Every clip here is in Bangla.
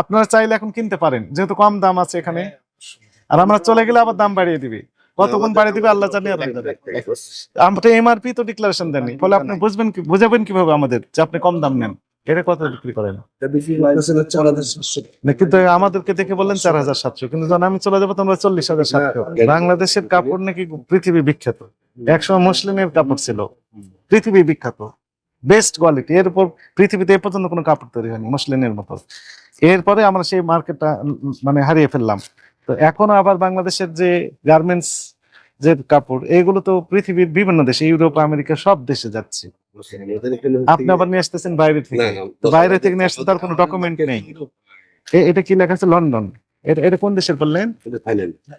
আপনারা চাইলে এখন কিনতে পারেন যেহেতু কম দাম আছে এখানে। আর আমরা চলে গেলে আবার দাম বাড়িয়ে দিবে। কতক্ষণ বাড়িয়ে দিবে আল্লাহ জানি আমরা এমআরপি তো ডিক্লারেশন দেননি। ফলে আপনি বুঝবেন কি বুঝাবেন কীভাবে আমাদের যে আপনি কম দাম নেন? এটা কত বিক্রি করেন? কিন্তু আমাদেরকে দেখে বললেন চার হাজার সাতশো। কিন্তু যখন আমি চলে যাব তোমরা চল্লিশ হাজার সাতশো। বাংলাদেশের কাপড় নাকি পৃথিবী বিখ্যাত। একসময় মুসলিমের কাপড় ছিল। পৃথিবী বিখ্যাত। বেস্ট কোয়ালিটি এরপর পৃথিবীতে এ পর্যন্ত কোনো কাপড় তৈরি হয়নি মুসলিমের মতো। এরপরে আমরা সেই মার্কেটটা মানে হারিয়ে ফেললাম। তো এখনও আবার বাংলাদেশের যে গার্মেন্টস যে কাপড় এগুলো তো পৃথিবীর বিভিন্ন দেশে ইউরোপ আমেরিকা সব দেশে যাচ্ছে। আপনি আবার নিয়ে আসতেছেন বাইরে থেকে। বাইরে থেকে নিয়ে আসতে তার কোনো ডকুমেন্ট নেই। এটা কি লেখা আছে? লন্ডন। এটা এটা কোন দেশের বললেন?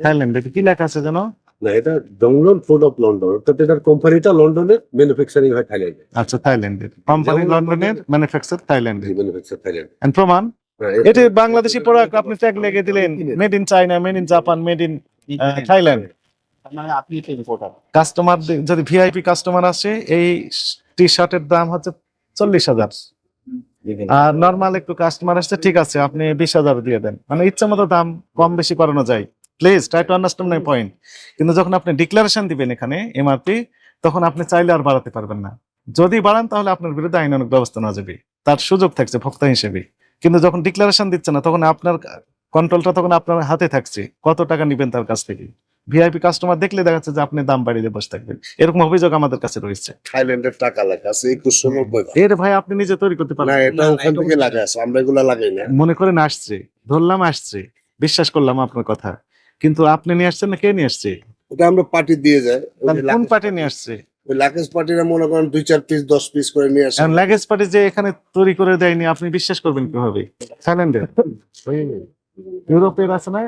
থাইল্যান্ড। এটা কি লেখা আছে জানো না এটা ফুড অফ লন্ডন অর্থাৎ এটার কোম্পানিটা লন্ডনের ম্যানুফ্যাকচারিং হয় থাইল্যান্ডে আচ্ছা থাইল্যান্ডের কোম্পানি লন্ডনের ম্যানুফ্যাকচার থাইল্যান্ডে ম্যানুফ্যাকচার থাইল্যান্ড এন্ড প্রমাণ এটি বাংলাদেশি প্রোডাক্ট আপনি ট্যাগ লেগে দিলেন made in China made in Japan made in Thailand মানে আপনি তো ইম্পোর্টার কাস্টমার যদি ভিআইপি কাস্টমার আসে এই টি শার্টের দাম হচ্ছে চল্লিশ হাজার। আর নর্মাল একটু কাস্টমার আসছে ঠিক আছে আপনি বিশ হাজার দিয়ে দেন। মানে ইচ্ছা মতো দাম কম বেশি করানো যায়। Please try to understand my point কিন্তু যখন আপনি ডিক্লারেশন দিবেন এখানে এমআরপি তখন আপনি চাইলে আর বাড়াতে পারবেন না। যদি বাড়ান তাহলে আপনার বিরুদ্ধে আইনানুক ব্যবস্থা নেওয়া যাবে। তার সুযোগ থাকছে ভোক্তা হিসেবে। কিন্তু যখন ডিক্লারেশন দিচ্ছে না তখন আপনার কন্ট্রোলটা তখন আপনার হাতে থাকছে। কত টাকা নিবেন তার কাছ থেকে? ভিআইপি কাস্টমার দেখলে দেখা যাচ্ছে যে আপনি দাম বাড়িয়ে দিয়ে বসে থাকবেন। এরকম অভিযোগ আমাদের কাছে রয়েছে। থাইল্যান্ডের টাকা লেখা আছে একুশশো নব্বই এর ভাই আপনি নিজে তৈরি করতে না পারেন এটা ওখান থেকে। লাগা আছে আমরা এগুলা লাগাই না। মনে করেন আসছে ধরলাম আসছে। বিশ্বাস করলাম আপনার কথা। কিন্তু আপনি নিয়ে আসছেন না কে নিয়ে আসছে? ওটা আমরা পার্টি দিয়ে তাহলে কোন পার্টি নিয়ে আসছে? ওই লাগেজ পার্টিরা মনে করেন দুই চার পিস দশ পিস করে নিয়ে আসে। এখন লাগেজ পার্টি যে এখানে তৈরি করে দেয়নি আপনি বিশ্বাস করবেন কীভাবে? থাইল্যান্ডের? ইউরোপের আছে না?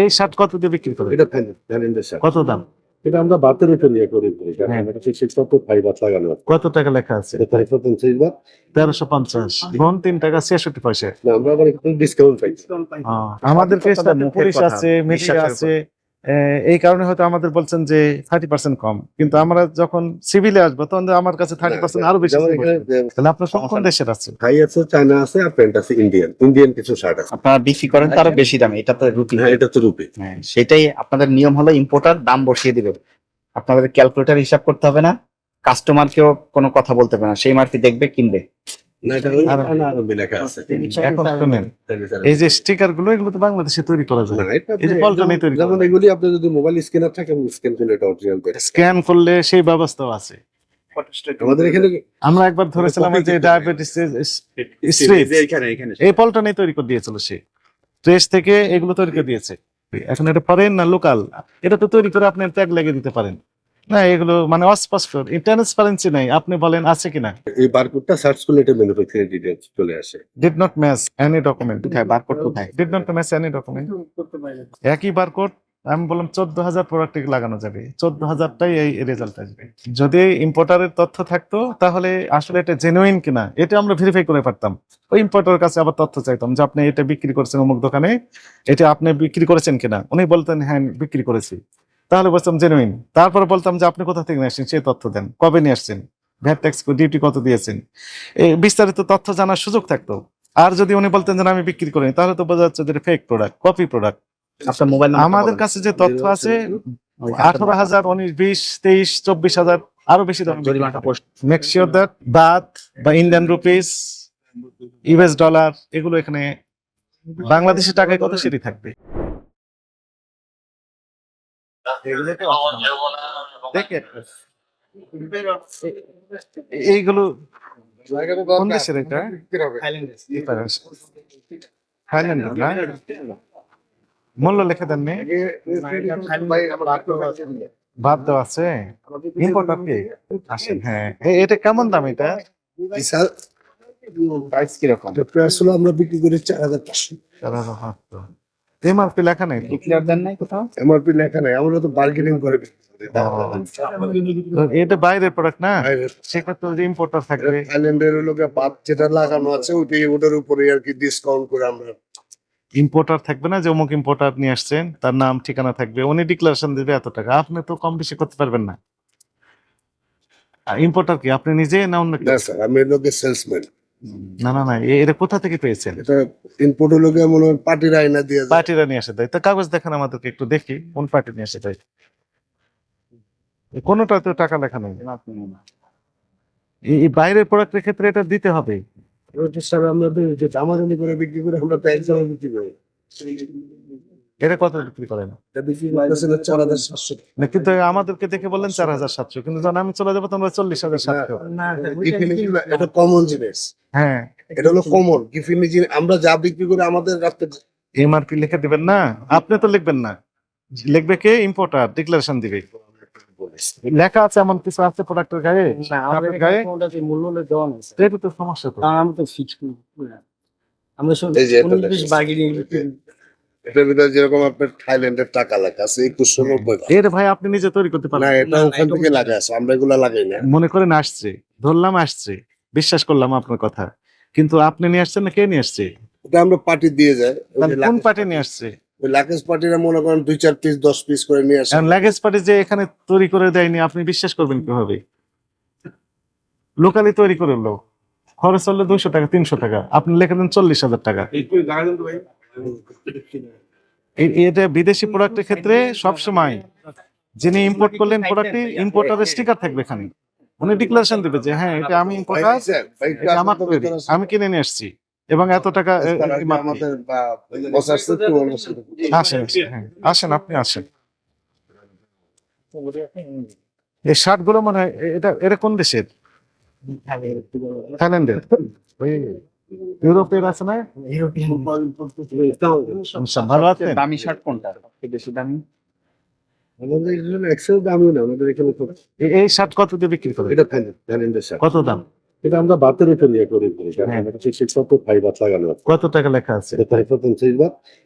এই শার্ট কত দিয়ে বিক্রি করে এটা থাইল্যান্ড থাইল্যান্ডের সাথে কত দাম? এটা আমরা বাতের উপর নিয়ে করি। হ্যাঁ। লাগানো কত টাকা লেখা আছে? পঞ্চাশ তেরোশো পঞ্চাশ। ঘন তিন টাকা ছেষট্টি পয়সা। আমরা আবার একটু ডিসকাউন্ট আমাদের পুলিশ আছে মিডিয়া আছে। এই কারণে হয়তো আমাদের বলছেন যে থার্টি পার্সেন্ট কম। কিন্তু আমরা যখন সিভিলে আসব তখন আমার কাছে থার্টি পার্সেন্ট আরও বেশি তাহলে আপনার সব কোন দেশের আছে? থাই আছে চায়না আছে আর প্যান্ট আছে ইন্ডিয়ান ইন্ডিয়ান কিছু শার্ট আছে। আপনারা বিক্রি করেন তো আরও বেশি দামে। এটা তো রুটি হ্যাঁ এটা তো রুপি হ্যাঁ সেটাই আপনাদের নিয়ম হলো ইম্পোর্টার দাম বসিয়ে দিবে। আপনাদের ক্যালকুলেটর হিসাব করতে হবে না। কাস্টমারকেও কোনো কথা বলতে হবে না। সেই মার্ফি দেখবে কিনবে। এই যে স্টিকারগুলো এগুলো তো বাংলাদেশে তৈরি করা যায়। এটা এই যে পল্টনে তৈরি যেমন এগুলি আপনি যদি মোবাইল স্ক্যানার থাকে স্ক্যান করলে এটা অরিজিনাল স্ক্যান করলে সেই ব্যবস্থাও আছে। আমাদের এখানে আমরা একবার ধরেছিলাম যে ডায়াবেটিস এই পল্টনে তৈরি করে দিয়েছিল সে। ট্রেস থেকে এগুলো তৈরি করে দিয়েছে। এখন এটা ফরেন না লোকাল এটা তো তৈরি করে আপনি ট্যাগ লাগিয়ে দিতে পারেন। না এগুলো মানে অস্পষ্ট ট্রান্সপারেন্সি নাই আপনি বলেন আছে কিনা? এই বারকোডটা সার্চ করলে এটা ম্যানুফ্যাকচারিং ডিটেইলস চলে আসে। Did not match any document কোথায়? বারকোড কোথায়? Did not match any document একই বারকোড আমি বললাম চোদ্দ হাজার প্রোডাক্টে লাগানো যাবে। চোদ্দ হাজারটাই এই রেজাল্ট আসবে। যদি ইম্পোর্টারের তথ্য থাকতো তাহলে আসলে এটা জেনুইন কিনা এটা আমরা ভেরিফাই করে পারতাম। ওই ইম্পোর্টারের কাছে আবার তথ্য চাইতাম যে আপনি এটা বিক্রি করেছেন অমুক দোকানে এটা আপনি বিক্রি করেছেন কিনা। উনি বলতেন হ্যাঁ বিক্রি করেছি। তাহলে বলতাম জেনুইন তারপরে বলতাম যে আপনি কোথা থেকে নিয়ে আসছেন? সেই তথ্য দেন। কবে নিয়ে আসছেন? ভ্যাট ট্যাক্স ডিউটি কত দিয়েছেন? এই বিস্তারিত তথ্য জানার সুযোগ থাকতো। আর যদি উনি বলতেন যে আমি বিক্রি করিনি তাহলে তো বোঝা যাচ্ছে যে ফেক প্রোডাক্ট কপি প্রোডাক্ট আপনার মোবাইল আমাদের কাছে যে তথ্য আছে আঠারো হাজার উনিশ বিশ তেইশ চব্বিশ হাজার আরও বেশি মেক শিওর দ্যাট বাথ বা ইন্ডিয়ান রুপিস ইউএস ডলার এগুলো এখানে বাংলাদেশের টাকায় কত সেটি থাকবে? দেখেন এইগুলো কোন দেশের এটা? থাইল্যান্ড না? মূল্য লিখে দেননি বাদ দেওয়া আছে? আসেন হ্যাঁ। এটা কেমন দাম এটা? প্রাইস কীরকম? প্রাইস হলো আমরা বিক্রি করি চার হাজার পাঁচশো। এমআরপি লেখা নেই ডিক্লেয়ার দেন নাই কোথাও? এমআরপি লেখা নাই আমরা তো বার্গেনিং করে বিক্রি এটা বাইরের প্রোডাক্ট না? ইম্পোর্টার থাকবে। থাইল্যান্ডের লোকে পাত যেটা লাগানো আছে ওইটাই ওটার উপরে আর কি ডিসকাউন্ট করে আমরা ইম্পোর্টার থাকবে না যে অমুক ইম্পোর্টার নিয়ে আসছেন তার নাম ঠিকানা থাকবে উনি ডিক্লারেশন দিবে এত টাকা। আপনি তো কম বেশি করতে পারবেন না। ইম্পোর্টার কি? আপনি নিজে না অন্য আমি লোকে সেলসম্যান না না না এ- এটা কোথা থেকে পেয়েছেন? এটা ইনপুট হলো গিয়ে মনে হয় পার্টির আয়না দিয়ে যায়। পার্টিরা নিয়ে আসে দেয় তো কাগজ দেখান আমাদেরকে একটু দেখি কোন পার্টি নিয়ে আসে দেয় কোনোটা তো টাকা লেখা নেই। এই এই বাইরের প্রোডাক্টের ক্ষেত্রে এটা দিতে হবে। তো করে বিক্রি করে আমরা তো বিক্রি করি। এটা কত বিক্রি করেন? কিন্তু আমাদেরকে দেখে বললেন চার হাজার সাতশো কিন্তু যখন আমি চলে যাব তোমরা চল্লিশ হাজার সাতশো। এটা কমন জিনিস। হ্যাঁ। এটা হলো কমন গিফিনি জিনিস। আমরা যা বিক্রি করি আমাদের রাস্তা এমআরপি লিখে দিবেন না? আপনি তো লিখবেন না। লিখবে কে? ইম্পোর্টার ডিক্লারেশন দিবে। লেখা আছে এমন কিছু আছে প্রোডাক্টের গায়ে? না আমাদের গায়ে? মূল্য দেওয়া নেই এটা তো সমস্যা তো। আমরা তো ফিক্স আমরা সব উনিশ বিশ। এটার ভিতরে যেরকম আপনার থাইল্যান্ডের টাকা লেখা আছে একুশশো নব্বই ভাই আপনি নিজে তৈরি করতে না এটা ওখান থেকে লাগা আছে আমরা এগুলা লাগাই না। মনে করেন আসছে ধরলাম আসছে বিশ্বাস করলাম আপনার কথা। কিন্তু আপনি নিয়ে আসছেন না কে নিয়ে আসছে? ওটা আমরা পার্টি দিয়ে যায় কোন পার্টি নিয়ে আসছে? ওই লাকেশ পার্টিরা মনে করেন দুই চার পিস দশ পিস করে নিয়ে আসে। লাগেজ পার্টি যে এখানে তৈরি করে দেয়নি আপনি বিশ্বাস করবেন কীভাবে? লোকালি তৈরি করে লো খরচ হলো দুইশো টাকা তিনশো টাকা আপনি লেখা দেন চল্লিশ হাজার টাকা। এটা বিদেশি প্রোডাক্টের ক্ষেত্রে সবসময় যিনি ইম্পোর্ট করলেন প্রোডাক্টটি ইম্পোর্টারের স্টিকার থাকবে এখানে। উনি ডিক্লারেশন দিবে যে হ্যাঁ এটা আমি ইম্পোর্টার আমার তৈরি। আমি কিনে নিয়ে আসছি। এবং এত টাকা। আসেন হ্যাঁ, আসেন আপনি আসেন। এই শার্টগুলো মনে হয় এটা এটা কোন দেশের? থাইল্যান্ডের। ওই ইউরোপের আছে না আচ্ছা, ভালো আছে দামি শার্ট কোনটা? বেশি দামি। আমাদের এখানে এক্সেল দামই না আমাদের এখানে এই শার্ট কত দিয়ে বিক্রি করে এটা থাইল্যান্ড থাইল্যান্ডের শার্ট। কত দাম? এটা আমরা বাতের উপর নিয়ে করি। হ্যাঁ। লাগানো কত টাকা লেখা আছে? এটা তাই পঞ্চাশ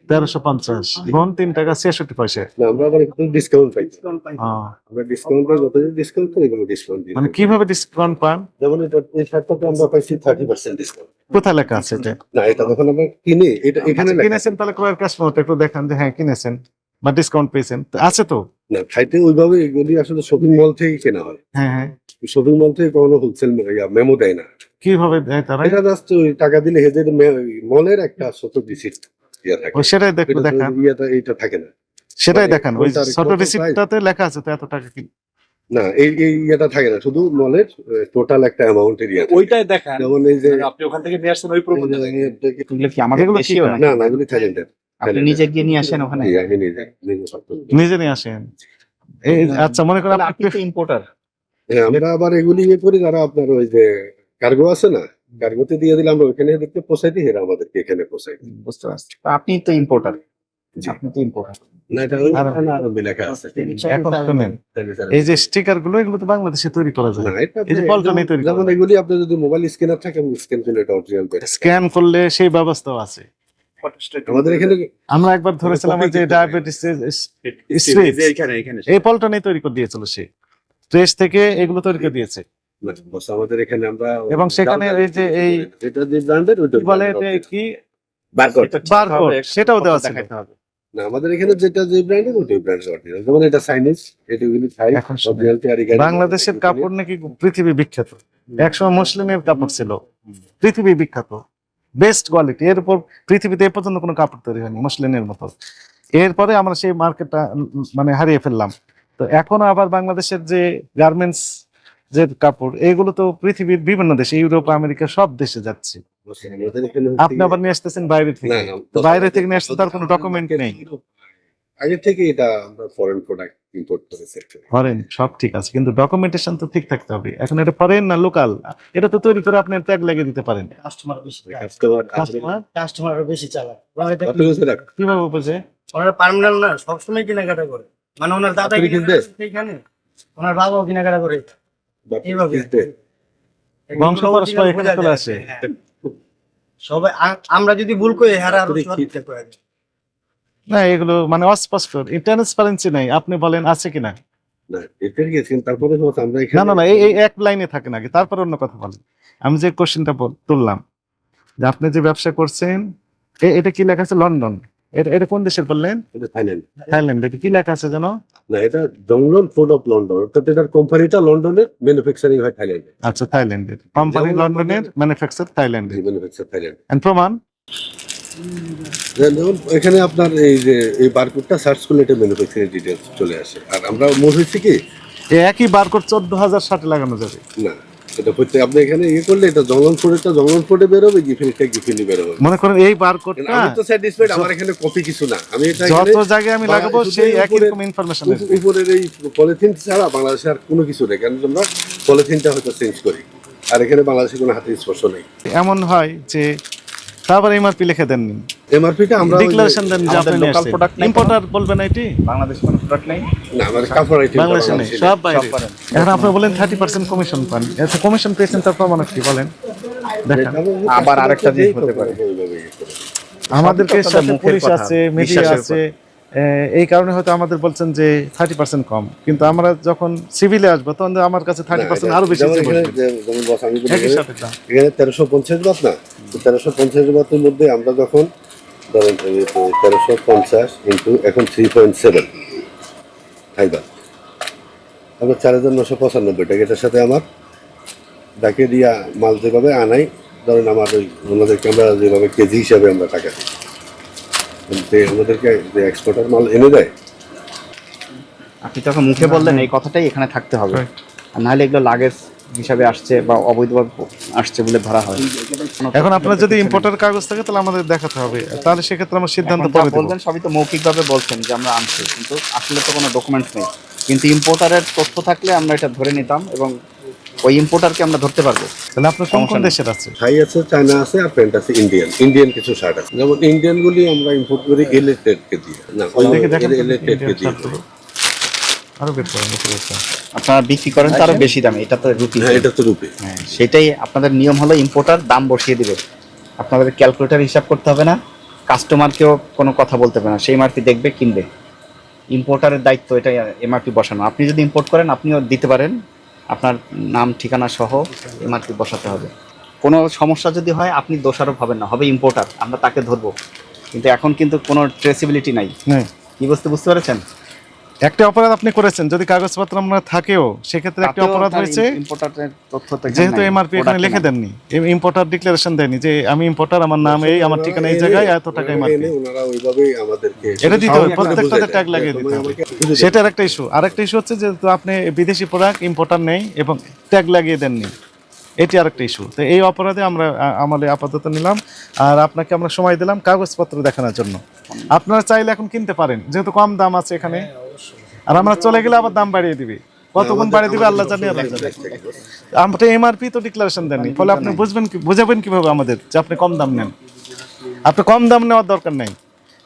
তেরোশো পঞ্চাশ। ঘন তিন টাকা ছেষট্টি পয়সা। না আমরা আবার একটু ডিসকাউন্ট পাই। আমরা ডিসকাউন্ট পাই যত ডিসকাউন্ট পাই এগুলো ডিসকাউন্ট দিই মানে কীভাবে ডিসকাউন্ট পান? যেমন এটা এই শার্টটাতে আমরা পাইছি থার্টি পার্সেন্ট ডিসকাউন্ট কোথায় লেখা আছে এটা? না এটা যখন আমরা কিনি এটা এখানে আচ্ছা, কিনেছেন তাহলে ক্রয়ের কাস্টমারটা একটু দেখান যে হ্যাঁ কিনেছেন। বা ডিসকাউন্ট পেয়েছেন। আছে তো? না খাইতে ওইভাবে এগুলি আসলে শপিং মল থেকে কেনা হয়। হ্যাঁ হ্যাঁ। শপিং মল থেকে কখনো হোলসেল মেমো দেয় না। কীভাবে দেয় তারা? এটা জাস্ট ওই টাকা দিলে হেদের মলের একটা ছোট রিসিট সেটাই দেখো এটা দেখান। ইয়েটা এইটা থাকে না। সেটাই মানে দেখান ওই রিসিপ্টটাতে লেখা আছে তো এত টাকা কি? না এই এই ইয়েটা থাকে না শুধু মলের টোটাল একটা অ্যামাউন্টের ইয়ে থাকে। ওইটাই দেখান। যেমন এই যে আপনি ওখান থেকে নিয়ে আসছেন ওই এগুলো কি আমাদের? না না এগুলি থাইল্যান্ডের আপনি নিজে গিয়ে নিয়ে আসেন ওখানে? নিজে নিয়ে আসেন। এই আচ্ছা মনে করেন আপনি তো ইম্পোর্টার হ্যাঁ আমরা আবার এগুলি ইয়ে করি যারা আপনার ওই যে কার্গো আছে না কার্গোতে দিয়ে দিলে আমরা ওইখানে দেখতে পোষাই দিই এরা আমাদেরকে এখানে পোষাই বুঝতে পারছি। আপনি তো ইম্পোর্টার আপনি তো ইম্পোর্টার এই যে স্টিকারগুলো এগুলো তো বাংলাদেশে তৈরি করা যায়। এই যে পল্টনে তৈরি যেমন এগুলি আপনার যদি মোবাইল স্ক্যানার থাকে স্ক্যান করলে এটা অরিজিনাল স্ক্যান করলে সেই ব্যবস্থাও আছে। আমাদের এখানে আমরা একবার ধরেছিলাম যে ডায়াবেটিস এই পল্টনে তৈরি করে দিয়েছিল সে। ট্রেস থেকে এগুলো তৈরি করে দিয়েছে। আমাদের এখানে আমরা এবং সেখানে এই যে এই- যে ব্র্যান্ডের বলে কি বারকোড বারকোড সেটাও দেওয়া দেখাতে হবে। না আমাদের এখানে যেটা যে ব্র্যান্ডের ওইটাই ব্র্যান্ডের অরিজিনাল যেমন এটা থাই আর বাংলাদেশের কাপড় নাকি পৃথিবী বিখ্যাত। একসময় মুসলিমের কাপড় ছিল। পৃথিবী বিখ্যাত। বেস্ট কোয়ালিটি এর উপর পৃথিবীতে এ পর্যন্ত কোনো কাপড় তৈরি হয়নি মুসলিনের মতো। এরপরে আমরা সেই মার্কেটটা মানে হারিয়ে ফেললাম। তো এখন আবার বাংলাদেশের যে গার্মেন্টস যে কাপড় এগুলো তো পৃথিবীর বিভিন্ন দেশে ইউরোপ আমেরিকা সব দেশে যাচ্ছে। আপনি আবার নিয়ে আসতেছেন বাইরে থেকে। বাইরে থেকে নিয়ে আসতে তার কোনো ডকুমেন্ট নেই। আগে থেকে এটা আমরা ফরেন প্রোডাক্ট ইম্পোর্ট করে করেছি ফরেন সব ঠিক আছে কিন্তু ডকুমেন্টেশন তো ঠিক থাকতে হবে। এখন এটা ফরেন না লোকাল এটা তো তৈরি করে আপনি ট্যাগ লাগিয়ে দিতে পারেন। কাস্টমার বেশি কাস্টমার কাস্টমার কাস্টমার বেশি আগে? কীভাবে বুঝে ওনারা পার্মানেন্ট না সবসময় কেনাকাটা করে। মানে ওনার দাদা কিনতে? এখানে ওনার বাবাও কেনাকাটা করে। এইভাবে। বংশ পরস্পর এখানে চলে আসে। হ্যাঁ। সবাই আমরা যদি ভুল করি হারা আরও আপনি কি- সৎ করে দেয়। না এগুলো মানে অস্পষ্ট। ট্রান্সপারেন্সি নাই আপনি বলেন আছে কিনা? না, তারপরে না না না এই এক লাইনে থাকে নাকি তারপর অন্য কথা বলেন। আমি যে কোশ্চেনটা তুললাম যে আপনি যে ব্যবসা করছেন এটা কি লেখা আছে? লন্ডন। এটা এটা কোন দেশের বললেন? থাইল্যান্ড। থাইল্যান্ড এটা কি লেখা আছে যেন? না এটা জংলন ফুড অফ লন্ডন অর্থাৎ এটার কোম্পানিটা লন্ডনের ম্যানুফ্যাকচারিং হয় থাইল্যান্ডে। আচ্ছা থাইল্যান্ডের। কোম্পানি লন্ডনের ম্যানুফ্যাকচার থাইল্যান্ডে ম্যানুফ্যাকচার থাইল্যান্ড। এন্ড প্রমাণ? এখানে আপনার এই যে এই বারকোডটা সার্চ করলে এটা ম্যানুফ্যাকচারিং ডিটেলস চলে আসে। আর আমরা মনে হয়েছে কি? এই একই বারকোড চোদ্দ হাজার ষাটে লাগানো যাবে। না এটা প্রত্যেক আপনি এখানে ইয়ে করলে এটা জঙ্গল ফুডেরটা জঙ্গল ফুডে বেরোবে গিফিনিটা গিফিনি বেরোবে। মনে করেন এই বারকোডটা আমি তো স্যাটিসফাইড আমার এখানে কপি কিছু না। আমি এটা যত জায়গায় আমি লাগাবো সেই একই রকম ইনফরমেশন উপ- উপরের এই পলিথিন ছাড়া বাংলাদেশে আর কোনো কিছু নেই কারণ আমরা পলিথিনটা হয়তো চেঞ্জ করি। আর এখানে বাংলাদেশে কোনো হাতে স্পর্শ নেই। এমন হয় যে তারপর এমআরপি লিখে দেননি এমআরপিটা আমরা ডিক্লারেশন দেন যে আপনি লোকাল প্রোডাক্ট ইম্পোর্টার বলবেন এটি? বাংলাদেশ কোনো প্রোডাক্ট নাই না আমাদের কাপড় আইটেম বাংলাদেশে নেই সব বাইরে। এখন আপনি বলেন থার্টি পার্সেন্ট কমিশন পান। এত কমিশন পেয়েছেন তার প্রমাণ কি বলেন? দেখেন। আবার আরেকটা জিনিস হতে পারে। তো সাথে পুলিশ আছে মিডিয়া আছে এই কারণে হয়তো আমাদের বলছেন যে থার্টি পার্সেন্ট কম। কিন্তু আমরা যখন সিভিলে আসব তখন আমার কাছে থার্টি পার্সেন্ট আরও বেশি এখানে তেরোশো পঞ্চাশ বাত না তেরোশো পঞ্চাশ বাতের মধ্যে আমরা যখন ধরেন তেরোশো পঞ্চাশ ইন্টু এখন থ্রি পয়েন্ট সেভেন বাত তারপর চার হাজার নশো পঁচানব্বই টাকা এটার সাথে আমার? ডাকে দিয়া মাল যেভাবে আনাই ধরেন আমার ওই ওনাদেরকে আমরা যেভাবে কেজি হিসাবে আমরা টাকা দিই। যে আমাদেরকে যে এক্সপোর্টার মাল এনে দেয়? আপনি তখন মুখে বললেন এই কথাটাই এখানে থাকতে হবে। আর নাহলে এগুলো লাগেজ হিসাবে আসছে বা অবৈধভাবে আসছে বলে ধরা হয়। এখন আপনার যদি ইম্পোর্টার কাগজ থাকে তাহলে আমাদের দেখাতে হবে। তাহলে সেক্ষেত্রে আমরা সিদ্ধান্ত পরে বলবেন সবই তো মৌখিকভাবে বলছেন যে আমরা আনছি। কিন্তু আসলে তো কোনো ডকুমেন্টস নেই। কিন্তু ইম্পোর্টারের তথ্য থাকলে আমরা এটা ধরে নিতাম এবং ওই ইম্পোর্টারকে আমরা ধরতে পারব। তাহলে আপনার কোন কোন দেশের আছে? থাই আছে চায়না আছে আর প্যান্ট আছে ইন্ডিয়ান। ইন্ডিয়ান কিছু শার্ট আছে। যেমন ইন্ডিয়ান গুলি আমরা ইম্পোর্ট করি এলেটেড কে দিয়ে। না দেখে দেখেন এলেটেড কে দিয়ে আরও বের করেন। আপনারা বিক্রি করেন তো আরও বেশি দামে এটা তো রুপি। হ্যাঁ এটা তো রূপে। হ্যাঁ সেটাই আপনাদের নিয়ম হলো ইম্পোর্টার দাম বসিয়ে দিবে। আপনাদের ক্যালকুলেটর হিসাব করতে হবে না কাস্টমারকেও কোনো কথা বলতে হবে না সেই এমআরপি দেখবে কিনবে। ইম্পোর্টারের দায়িত্ব এটা এমআরপি বসানো। আপনি যদি ইম্পোর্ট করেন আপনিও দিতে পারেন। আপনার নাম ঠিকানা সহ এমআরপি বসাতে হবে। কোনো সমস্যা যদি হয় আপনি দোষারোপ হবেন না হবে ইম্পোর্টার আমরা তাকে ধরবো। কিন্তু এখন কিন্তু কোনো ট্রেসিবিলিটি নাই। হ্যাঁ কি বুঝতে বুঝতে পেরেছেন? একটা অপরাধ আপনি করেছেন যদি কাগজপত্র আমরা থাকেও সেক্ষেত্রে একটা অপরাধ হয়েছে? ইম্পোর্টারের তথ্য তো যেহেতু এমআরপি এখানে লিখে দেননি ইম্পোর্টার ডিক্লারেশন দেয়নি যে আমি ইম্পোর্টার আমার নাম এই আমার ঠিকানা এই জায়গায় এত টাকা এমআরপি এনে ওনারা ওইভাবেই আমাদেরকে এটা দিতে হবে, প্রত্যেকটাতে ট্যাগ লাগিয়ে দিতে হবে। সেটার একটা ইস্যু আরেকটা ইস্যু হচ্ছে যে তো আপনি বিদেশি প্রোডাক্ট ইম্পোর্টার নেই এবং ট্যাগ লাগিয়ে দেননি এটি আরেকটা ইস্যু তো এই অপরাধে আমরা আ- আমলে আপাতত নিলাম। আর আপনাকে আমরা সময় দিলাম কাগজপত্র দেখানোর জন্য। আপনারা চাইলে এখন কিনতে পারেন যেহেতু কম দাম আছে এখানে। আর আমরা চলে গেলে আবার দাম বাড়িয়ে দিবে। কত গুণ বাড়িয়ে দিবে আল্লাহ জানে আল্লাহ জানে। আমরা এমআরপি তো ডিক্লারেশন দেননি। ফলে আপনি বুঝবেন কি বুঝাবেন কীভাবে আমাদের যে আপনি কম দাম নেন? আপনি কম দাম নেওয়ার দরকার নাই।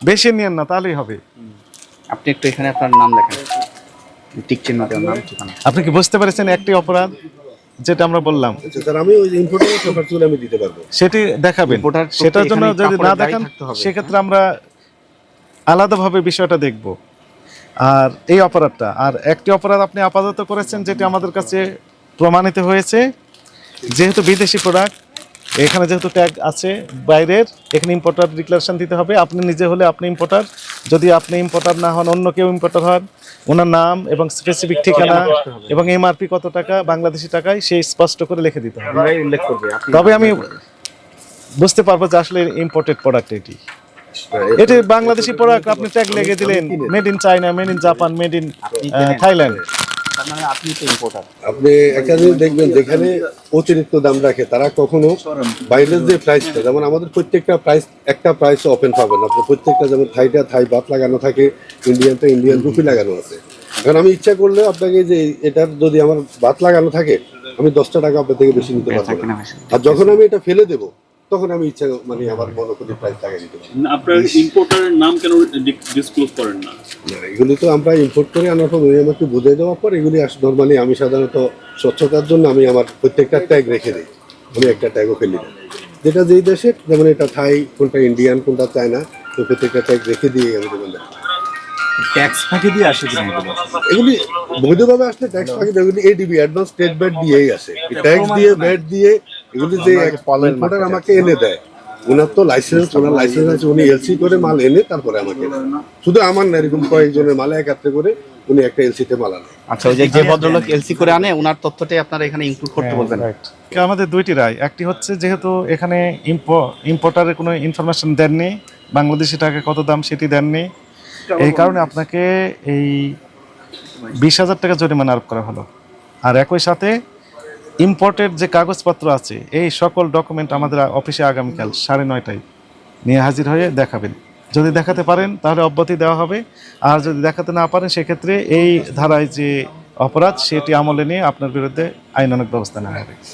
বেশি নিয়েন না তাহলেই হবে। আপনি একটু এখানে আপনার নাম লেখেন। টিক চিহ্ন দেওয়ার নাম ঠিকানা। আপনি কি বুঝতে পেরেছেন একটি অপরাধ? যেটা আমরা বললাম। আচ্ছা, স্যার আমি ওই ইম্পোর্টের পেপারগুলো আমি দিতে পারব। সেটি দেখাবেন। সেটার জন্য যদি না দেখান সেক্ষেত্রে আমরা আলাদাভাবে বিষয়টা দেখব। আর এই অপরাধটা আর একটি অপরাধ আপনি আপাতত করেছেন যেটি আমাদের কাছে প্রমাণিত হয়েছে। যেহেতু বিদেশি প্রোডাক্ট এখানে যেহেতু ট্যাগ আছে বাইরের এখানে ইম্পোর্টার ডিক্লারেশন দিতে হবে। আপনি নিজে হলে আপনি ইম্পোর্টার যদি আপনি ইম্পোর্টার না হন অন্য কেউ ইম্পোর্টার হন ওনার নাম এবং স্পেসিফিক ঠিকানা এবং এমআরপি কত টাকা বাংলাদেশি টাকায় সেই স্পষ্ট করে লিখে দিতে হবে। তবে আমি বুঝতে পারব যে আসলে ইম্পোর্টেড প্রোডাক্ট এটি। এটি বাংলাদেশি প্রোডাক্ট আপনি ট্যাগ লেগে দিলেন made in China made in Japan made in Thailand মানে আপনি তো ইম্পোর্টার আপনি একটা জিনিস দেখবেন যেখানে অতিরিক্ত দাম রাখে তারা কখনো বাইরের যে প্রাইসটা যেমন আমাদের প্রত্যেকটা প্রাইস একটা প্রাইস ওপেন পাবেন আপনি প্রত্যেকটা যেমন থাইটা থাই বাত লাগানো থাকে ইন্ডিয়ানটা ইন্ডিয়ান রুপি লাগানো আছে। এখন আমি ইচ্ছা করলে আপনাকে যে এটার যদি আমার বাত লাগানো থাকে আমি দশটা টাকা আপনার থেকে বেশি নিতে পারব না। আর যখন আমি এটা ফেলে দেবো তখন আমি ইচ্ছা মানে আমার মনোকরি প্রাইস লাগাই দিতে আপনার ইম্পোর্টারের নাম কেন ডিসক্লোজ করেন না? এগুলি তো আমরা ইম্পোর্ট করে আনার পর উনি আমাকে বুঝিয়ে দেওয়ার পর এগুলি নর্মালি আমি সাধারণত স্বচ্ছতার জন্য আমি আমার প্রত্যেকটা ট্যাগ রেখে দিই। আমি একটা ট্যাগও ফেলি। না যেটা যেই দেশের যেমন এটা থাই কোনটা ইন্ডিয়ান কোনটা চায়না তো প্রত্যেকটা ট্যাগ রেখে দিয়ে আমি যেমন ট্যাক্স ফাঁকি দিয়ে আসে এগুলি বৈধভাবে আসলে ট্যাক্স ফাঁকি দেয়, এগুলি এডিবি অ্যাডভান্স স্টেট ব্যাট দিয়েই আসে। ট্যাক্স দিয়ে ব্যাট দিয়ে এগুলি যে ইম্পোর্টার আমাকে এনে দেয়। ওনার তো লাইসেন্স ওনার লাইসেন্স আছে উনি এলসি করে মাল এনে তারপরে আমাকে শুধু আমার না এরকম কয়েকজনের মালে একাত্রে করে উনি একটা এলসিতে মাল আনেন আচ্ছা ওই যে যে ভদ্রলোক এলসি করে আনে ওনার তথ্যটাই আপনারা এখানে ইনক্লুড করতে বলবেন। হ্যাঁ, আমাদের দুইটি রায়। একটি হচ্ছে যেহেতু এখানে ইম্পোর্টারের কোনো ইনফরমেশন দেননি বাংলাদেশি টাকা কত দাম সেটি দেননি। এই কারণে আপনাকে এই বিশ হাজার টাকা জরিমানা আরোপ করা হলো। আর একই সাথে ইম্পোর্টের যে কাগজপত্র আছে, এই সকল ডকুমেন্ট আমাদের অফিসে আগামীকাল সাড়ে নয়টায় নিয়ে হাজির হয়ে দেখাবেন। যদি দেখাতে পারেন, তাহলে অব্যাহতি দেওয়া হবে। আর যদি দেখাতে না পারেন, সেক্ষেত্রে এই ধারায় যে অপরাধ, সেটি আমলে নিয়ে আপনার বিরুদ্ধে আইনানক ব্যবস্থা নেওয়া হবে।